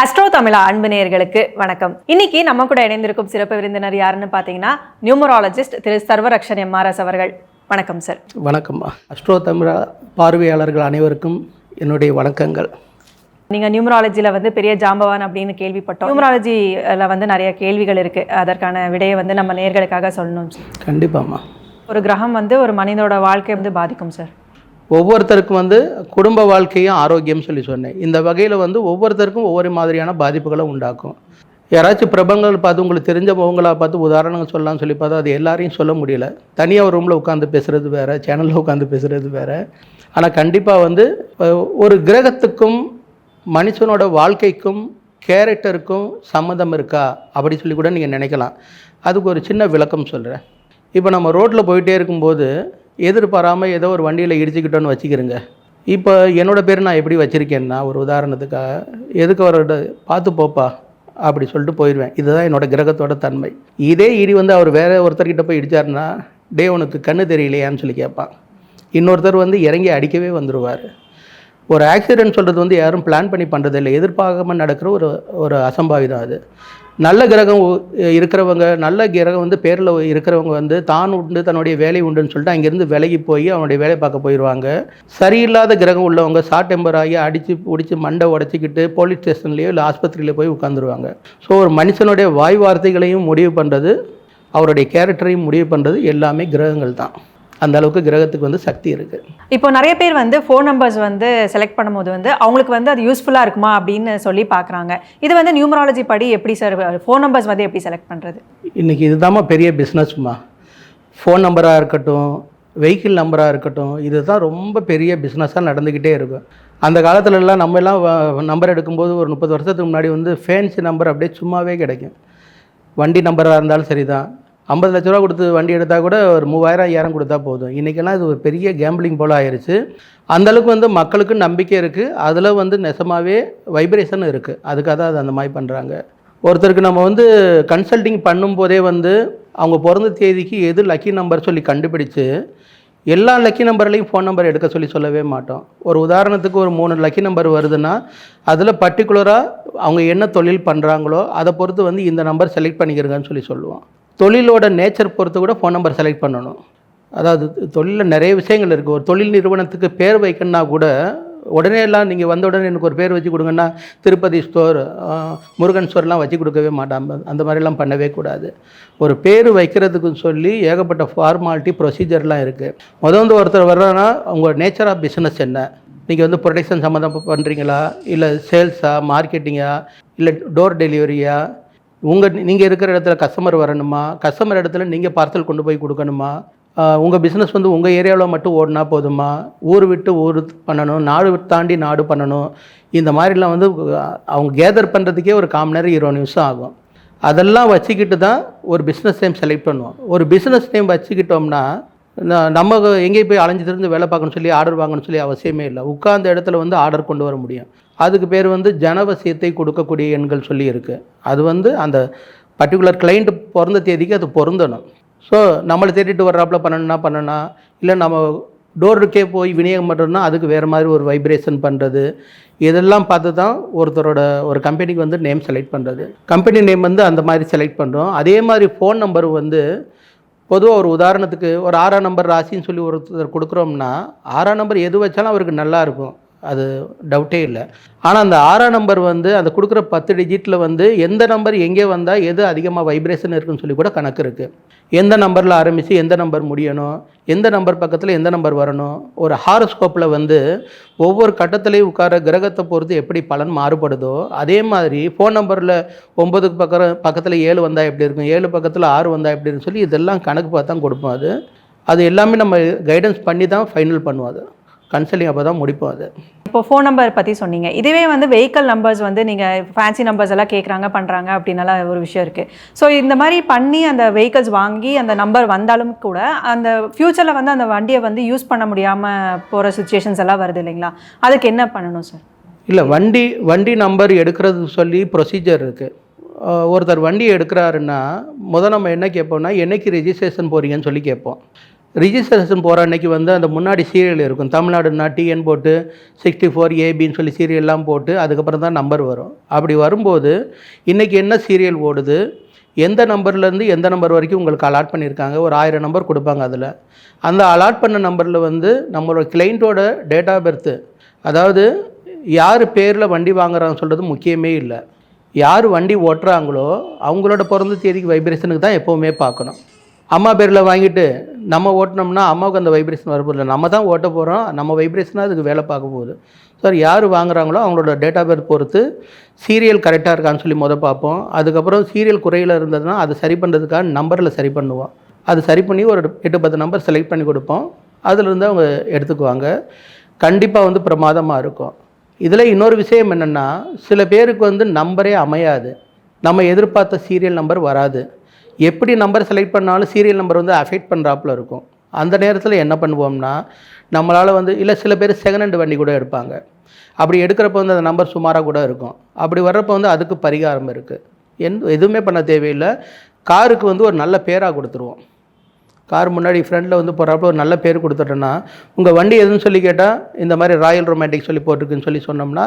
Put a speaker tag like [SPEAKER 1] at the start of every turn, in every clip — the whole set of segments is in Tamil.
[SPEAKER 1] அஸ்ட்ரோ தமிழா அன்பு நேயர்களுக்கு வணக்கம். இன்னைக்கு நம்ம கூட இணைந்திருக்கும் சிறப்பு விருந்தினர் யாருன்னு பார்த்தீங்கன்னா நியூமராலஜிஸ்ட் திரு சர்வரக்ஷன் எம்ஆர்எஸ் அவர்கள். வணக்கம் சார்
[SPEAKER 2] வணக்கம்மா அஸ்ட்ரோ தமிழா பார்வையாளர்கள் அனைவருக்கும் என்னுடைய வணக்கங்கள்.
[SPEAKER 1] நீங்கள் நியூமராலஜியில் வந்து பெரிய ஜாம்பவான் அப்படின்னு கேள்விப்பட்டோம். நியூமராலஜியில் வந்து நிறைய கேள்விகள் இருக்கு. அதற்கான விடையை வந்து நம்ம நேர்களுக்காக சொல்லணும்.
[SPEAKER 2] கண்டிப்பாம்மா.
[SPEAKER 1] ஒரு கிரகம் வந்து ஒரு மனிதனோட வாழ்க்கையை வந்து பாதிக்கும் சார்
[SPEAKER 2] ஒவ்வொருத்தருக்கும் வந்து குடும்ப வாழ்க்கையும் ஆரோக்கியம் சொல்லி சொன்னேன். இந்த வகையில் வந்து ஒவ்வொருத்தருக்கும் ஒவ்வொரு மாதிரியான பாதிப்புகளை உண்டாக்கும். யாராச்சும் பிரபலங்கள் பார்த்து உங்களுக்கு தெரிஞ்சவங்களா பார்த்து உதாரணங்கள் சொல்லலாம்னு சொல்லி பார்த்தா அது எல்லாரையும் சொல்ல முடியல. தனியாக ஒரு ரூமில் உட்காந்து பேசுகிறது வேறு சேனலில் உட்காந்து பேசுகிறது வேறு. ஆனால் கண்டிப்பாக வந்து ஒரு கிரகத்துக்கும் மனுஷனோட வாழ்க்கைக்கும் கேரக்டருக்கும் சம்மந்தம் இருக்கா அப்படி சொல்லி கூட நீங்கள் நினைக்கலாம். அதுக்கு ஒரு சின்ன விளக்கம் சொல்கிறேன் இப்போ நம்ம ரோட்டில் போயிட்டே இருக்கும்போது எதிர்பாராமல் ஏதோ ஒரு வண்டியில் இடிச்சுக்கிட்டோன்னு வச்சுக்கிறேங்க. இப்போ என்னோட பேர் நான் எப்படி வச்சுருக்கேன்னா ஒரு உதாரணத்துக்காக எதுக்கு அவரோட பார்த்து போப்பா அப்படி சொல்லிட்டு போயிடுவேன் இதுதான் என்னோட கிரகத்தோட தன்மை. இதே இடி வந்து அவர் வேறு ஒருத்தர்கிட்ட போய் இடித்தார்னா டே உனக்கு கண்ணு தெரியலையான்னு சொல்லி கேட்பான். இன்னொருத்தர் வந்து இறங்கி அடிக்கவே வந்துடுவார் ஒரு ஆக்சிடென்ட் சொல்கிறது வந்து யாரும் பிளான் பண்ணி பண்ணுறது இல்லை எதிர்பார்க்காம நடக்கிற ஒரு ஒரு அசம்பாவிதம் அது. நல்ல கிரகம் இருக்கிறவங்க நல்ல கிரகம் வந்து பேரில் இருக்கிறவங்க வந்து தான் உண்டு தன்னுடைய வேலை உண்டுன்னு சொல்லிட்டு அங்கேருந்து விலகி போய் அவனுடைய வேலை பார்க்க போயிடுவாங்க சரியில்லாத கிரகம் உள்ளவங்க ஷார்ட் டெம்பர் ஆகி அடித்து பிடிச்சி மண்டை உடச்சிக்கிட்டு போலீஸ் ஸ்டேஷன்லேயோ இல்லை ஆஸ்பத்திரியில போய் உட்காந்துருவாங்க ஸோ ஒரு மனுஷனுடைய வாய் வார்த்தைகளையும் முடிவு பண்ணுறது அவருடைய கேரக்டரையும் முடிவு பண்ணுறது எல்லாமே கிரகங்கள் தான். அந்த அளவுக்கு கிரகத்துக்கு வந்து சக்தி இருக்குது
[SPEAKER 1] இப்போ நிறைய பேர் வந்து ஃபோன் நம்பர்ஸ் வந்து செலக்ட் பண்ணும்போது வந்து அவங்களுக்கு வந்து அது யூஸ்ஃபுல்லாக இருக்குமா அப்படின்னு சொல்லி பார்க்குறாங்க. இது வந்து நியூமராலஜி படி எப்படி சார் ஃபோன் நம்பர்ஸ் வந்து எப்படி செலக்ட் பண்ணுறது
[SPEAKER 2] இன்றைக்கி இதுதாம்மா பெரிய பிஸ்னஸ்மா ஃபோன் நம்பராக இருக்கட்டும் வெஹிக்கிள் நம்பராக இருக்கட்டும் இதுதான் ரொம்ப பெரிய பிஸ்னஸாக நடந்துக்கிட்டே இருக்கும். அந்த காலத்துலலாம் நம்ம எல்லாம் நம்பர் எடுக்கும்போது ஒரு முப்பது வருஷத்துக்கு முன்னாடி வந்து ஃபேன்சி நம்பர் அப்படியே சும்மாவே கிடைக்கும். வண்டி நம்பராக இருந்தாலும் சரி தான் ஐம்பது லட்ச ரூபா கொடுத்து வண்டி எடுத்தால் கூட ஒரு மூவாயிரம் ஐயாயிரம் கொடுத்தா போதும். இன்றைக்கெல்லாம் இது ஒரு பெரிய கேம்பிளிங் போல் ஆயிடுச்சு அந்தளவுக்கு வந்து மக்களுக்கு நம்பிக்கை இருக்குது அதில் வந்து நெசமாகவே வைப்ரேஷன் இருக்குது அதுக்காக தான் அது அந்த மாதிரி பண்ணுறாங்க ஒருத்தருக்கு நம்ம வந்து கன்சல்டிங் பண்ணும்போதே வந்து அவங்க பிறந்த தேதிக்கு எது லக்கி நம்பர் சொல்லி கண்டுபிடிச்சு எல்லா லக்கி நம்பர்லேயும் ஃபோன் நம்பர் எடுக்க சொல்லி சொல்லவே மாட்டோம். ஒரு உதாரணத்துக்கு ஒரு மூணு லக்கி நம்பர் வருதுன்னா அதில் பர்டிகுலராக அவங்க என்ன தொழில் பண்ணுறாங்களோ அதை பொறுத்து வந்து இந்த நம்பர் செலக்ட் பண்ணிக்கிறங்கன்னு சொல்லி சொல்லுவோம். தொழிலோட நேச்சர் பொறுத்து கூட ஃபோன் நம்பர் செலக்ட் பண்ணணும். அதாவது தொழிலில் நிறைய விஷயங்கள் இருக்குது ஒரு தொழில் நிறுவனத்துக்கு பேர் வைக்கணும்னா கூட உடனே எல்லாம் நீங்கள் வந்த உடனே எனக்கு ஒரு பேர் வச்சு கொடுங்கன்னா திருப்பதி ஸ்டோர் முருகன் ஸ்டோர்லாம் வச்சு கொடுக்கவே மாட்டாங்க. அந்த மாதிரிலாம் பண்ணவே கூடாது. ஒரு பேர் வைக்கிறதுக்கு சொல்லி ஏகப்பட்ட ஃபார்மாலிட்டி ப்ரொசீஜர்லாம் இருக்குது முதல் வந்து ஒருத்தர் வர்றோன்னா உங்கள் நேச்சர் ஆஃப் பிஸ்னஸ் என்ன? நீங்கள் வந்து ப்ரொடக்ஷன் சம்மந்தம் பண்ணுறீங்களா இல்லை சேல்ஸா மார்க்கெட்டிங்கா இல்லை டோர் டெலிவரியா உங்கள் நீங்கள் இருக்கிற இடத்துல கஸ்டமர் வரணுமா? கஸ்டமர் இடத்துல நீங்கள் பார்சல் கொண்டு போய் கொடுக்கணுமா? உங்கள் பிஸ்னஸ் வந்து உங்கள் ஏரியாவில் மட்டும் ஓடினா போதுமா? ஊர் விட்டு ஊர் பண்ணணும் நாடு தாண்டி நாடு பண்ணணும். இந்த மாதிரிலாம் வந்து அவங்க கேதர் பண்ணுறதுக்கே ஒரு காமன் நேரம் இருபது நிமிஷம் ஆகும். அதெல்லாம் வச்சுக்கிட்டு தான் ஒரு பிஸ்னஸ் நேம் செலக்ட் பண்ணுவோம். ஒரு பிஸ்னஸ் நேம் வச்சுக்கிட்டோம்னா நம்ம எங்கேயும் போய் அலைஞ்சு திருந்து வேலை பார்க்கணும்னு சொல்லி ஆர்டர் வாங்கணும்னு சொல்லி அவசியமே இல்லை. உட்கார்ந்த இடத்துல வந்து ஆர்டர் கொண்டு வர முடியும். அதுக்கு பேர் வந்து ஜனவசியத்தை கொடுக்கக்கூடிய எண்கள் சொல்லி இருக்குது அது வந்து அந்த பர்டிகுலர் கிளைண்ட் பிறந்த தேதிக்கு அது பொருந்தணும். ஸோ நம்மளை தேடிட்டு வர்றாப்புல பண்ணணும்னா பண்ணணும் இல்லை நம்ம டோருக்கே போய் விநியோகம் பண்ணுறோம்னா அதுக்கு வேறு மாதிரி ஒரு வைப்ரேஷன் பண்ணுறது இதெல்லாம் பார்த்து தான் ஒருத்தரோட ஒரு கம்பெனிக்கு வந்து நேம் செலக்ட் பண்ணுறது கம்பெனி நேம் வந்து அந்த மாதிரி செலக்ட் பண்ணுறோம் அதே மாதிரி ஃபோன் நம்பர் வந்து பொதுவாக ஒரு உதாரணத்துக்கு ஒரு ஆறாம் நம்பர் ராசின்னு சொல்லி ஒருத்தர் கொடுக்குறோம்னா ஆறாம் நம்பர் எது வச்சாலும் அவருக்கு நல்லா இருக்கும். அது டவுட்டே இல்லை. ஆனால் அந்த ஆறாம் நம்பர் வந்து அந்த கொடுக்குற பத்து டிஜிட்டில் வந்து எந்த நம்பர் எங்கே வந்தால் எது அதிகமாக வைப்ரேஷன் இருக்குன்னு சொல்லி கூட கணக்கு இருக்குது எந்த நம்பரில் ஆரம்பித்து எந்த நம்பர் முடியணும் எந்த நம்பர் பக்கத்தில் எந்த நம்பர் வரணும் ஒரு ஹாரோஸ்கோப்பில் வந்து ஒவ்வொரு கட்டத்துலேயும் உட்கார கிரகத்தை பொறுத்து எப்படி பலன் மாறுபடுதோ அதே மாதிரி ஃபோன் நம்பரில் ஒம்பதுக்கு பக்கம் பக்கத்தில் ஏழு வந்தால் எப்படி இருக்கும் ஏழு பக்கத்தில் ஆறு வந்தால் எப்படி இருக்குன்னு சொல்லி இதெல்லாம் கணக்கு பார்த்து தான் கொடுப்போம் அது. அது எல்லாமே நம்ம கைடன்ஸ் பண்ணி தான் ஃபைனல் பண்ணுவோம் அது. கன்சல்டிங் அப்போ தான் முடிப்போம் அது.
[SPEAKER 1] இப்போ ஃபோன் நம்பர் பற்றி சொன்னீங்க. இதுவே வந்து வெஹிக்கல் நம்பர்ஸ் வந்து நீங்கள் ஃபேன்சி நம்பர்ஸ் எல்லாம் கேட்குறாங்க பண்ணுறாங்க அப்படின்னலாம் ஒரு விஷயம் இருக்குது ஸோ இந்த மாதிரி பண்ணி அந்த வெஹிக்கல்ஸ் வாங்கி அந்த நம்பர் வந்தாலும் கூட அந்த ஃப்யூச்சரில் வந்து அந்த வண்டியை வந்து யூஸ் பண்ண முடியாமல் போகிற சுச்சுவேஷன்ஸ் எல்லாம் வருது இல்லைங்களா? அதுக்கு என்ன பண்ணணும் சார்
[SPEAKER 2] இல்லை வண்டி வண்டி நம்பர் எடுக்கிறது சொல்லி ப்ரொசீஜர் இருக்குது ஒருத்தர் வண்டி எடுக்கிறாருன்னா முத நம்ம என்ன கேட்போம்னா என்னைக்கு ரெஜிஸ்ட்ரேஷன் போகிறீங்கன்னு சொல்லி கேட்போம். ரிஜிஸ்ட்ரேஷன் போகிற அன்னைக்கு வந்து அந்த முன்னாடி சீரியல் இருக்கும். தமிழ்நாடுனா டிஎன் போட்டு சிக்ஸ்டி ஃபோர் ஏபின்னு சொல்லி சீரியல்லாம் போட்டு அதுக்கப்புறம் தான் நம்பர் வரும். அப்படி வரும்போது இன்றைக்கி என்ன சீரியல் ஓடுது? எந்த நம்பர்லேருந்து எந்த நம்பர் வரைக்கும் உங்களுக்கு அலாட் பண்ணியிருக்காங்க ஒரு ஆயிரம் நம்பர் கொடுப்பாங்க அதில். அந்த அலாட் பண்ண நம்பரில் வந்து நம்மளோட கிளைண்ட்டோட டேட் ஆஃப் பர்த்து அதாவது யார் பேரில் வண்டி வாங்குறாங்கன்னு சொல்கிறது முக்கியமே இல்லை. யார் வண்டி ஓட்டுறாங்களோ அவங்களோட பிறந்த தேதிக்கு வைப்ரேஷனுக்கு தான் எப்போவுமே பார்க்கணும். அம்மா பேரில் வாங்கிட்டு நம்ம ஓட்டினோம்னா அம்மாவுக்கு அந்த வைப்ரேஷன் வரப்போதில்லை நம்ம தான் ஓட்ட போகிறோம் நம்ம வைப்ரேஷனாக அதுக்கு வேலை பார்க்க போகுது. சார் யார் வாங்குறாங்களோ அவங்களோட டேட் ஆஃப் பர்த் பொறுத்து சீரியல் கரெக்டாக இருக்கான்னு சொல்லி முதல் பார்ப்போம். அதுக்கப்புறம் சீரியல் குறையில் இருந்ததுன்னா அதை சரி பண்ணுறதுக்காக நம்பரில் சரி பண்ணுவோம். அது சரி பண்ணி ஒரு எட்டு பத்து நம்பர் செலக்ட் பண்ணி கொடுப்போம். அதிலிருந்து அவங்க எடுத்துக்குவாங்க. கண்டிப்பாக வந்து பிரமாதமாக இருக்கும். இதில் இன்னொரு விஷயம் என்னென்னா சில பேருக்கு வந்து நம்பரே அமையாது. நம்ம எதிர்பார்த்த சீரியல் நம்பர் வராது. எப்படி நம்பர் செலக்ட் பண்ணாலும் சீரியல் நம்பர் வந்து அஃபெக்ட் பண்ணுறாப்புல இருக்கும். அந்த நேரத்தில் என்ன பண்ணுவோம்னா நம்மளால் வந்து இல்லை சில பேர் செகண்ட் ஹேண்ட் வண்டி கூட எடுப்பாங்க. அப்படி எடுக்கிறப்ப வந்து அந்த நம்பர் சுமாராக கூட இருக்கும். அப்படி வர்றப்போ வந்து அதுக்கு பரிகாரம் இருக்குது எந்த எதுவுமே பண்ண தேவையில்லை. காருக்கு வந்து ஒரு நல்ல பேராக கொடுத்துருவோம். கார் முன்னாடி ஃப்ரெண்டில் வந்து போகிறப்ப ஒரு நல்ல பேர் கொடுத்துட்டோன்னா உங்கள் வண்டி எதுன்னு சொல்லி கேட்டால் இந்த மாதிரி ராயல் ரொமான்டிக் சொல்லி போட்டிருக்குன்னு சொல்லி சொன்னோம்னா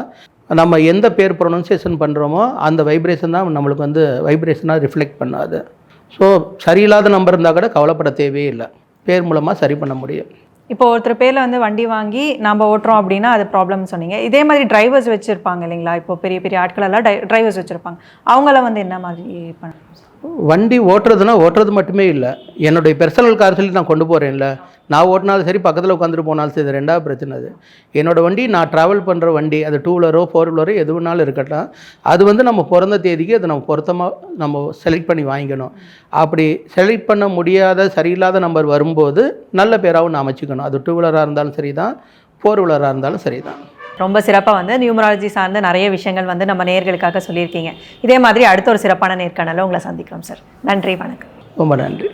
[SPEAKER 2] நம்ம எந்த பேர் ப்ரொனன்சியேஷன் பண்ணுறோமோ அந்த வைப்ரேஷன் தான் நம்மளுக்கு வந்து வைப்ரேஷனாக ரிஃப்ளெக்ட் பண்ணாது. ஸோ சரியில்லாத நம்பர் இருந்தால் கூட கவலைப்பட தேவையே இல்லை. பேர் மூலமாக சரி பண்ண முடியும்.
[SPEAKER 1] இப்போ ஒருத்தர் பேரில் வந்து வண்டி வாங்கி நம்ம ஓட்டுறோம் அப்படின்னா அது ப்ராப்ளம் சொன்னீங்க. இதே மாதிரி டிரைவர்ஸ் வச்சுருப்பாங்க இல்லைங்களா? இப்போ பெரிய பெரிய ஆட்கள் எல்லாம் டிரைவர்ஸ் வச்சுருப்பாங்க. அவங்கள வந்து என்ன மாதிரி பண்ண
[SPEAKER 2] வண்டி ஓட்டுறதுனா ஓட்டுறது மட்டுமே இல்லை. என்னுடைய பர்சனல் கார் சொல்லி நான் கொண்டு போகிறேன்ல நான் ஓட்டினாலும் சரி பக்கத்தில் உட்காந்துட்டு போனாலும் சரி இது ரெண்டாவது பிரச்சனை அது. என்னோடய வண்டி நான் ட்ராவல் பண்ணுற வண்டி அது டூ வீலரோ ஃபோர் வீலரோ எது வேணாலும் இருக்கட்டும். அது வந்து நம்ம பிறந்த தேதிக்கு அதை நம்ம பொருத்தமாக நம்ம செலக்ட் பண்ணி வாங்கிக்கணும். அப்படி செலக்ட் பண்ண முடியாத சரியில்லாத நம்பர் வரும்போது நல்ல பேராகவும் நான் அமைச்சிக்கணும். அது டூ வீலராக இருந்தாலும் சரி தான் ஃபோர் வீலராக இருந்தாலும் சரி தான்
[SPEAKER 1] ரொம்ப சிறப்பாக வந்து நியூமராலஜி சார்ந்த நிறைய விஷயங்கள் வந்து நம்ம நேர்களுக்காக சொல்லியிருக்கீங்க. இதே மாதிரி அடுத்த ஒரு சிறப்பான நேர்காணல உங்களை சந்திக்கிறோம் சார். நன்றி வணக்கம்.
[SPEAKER 2] ரொம்ப நன்றி.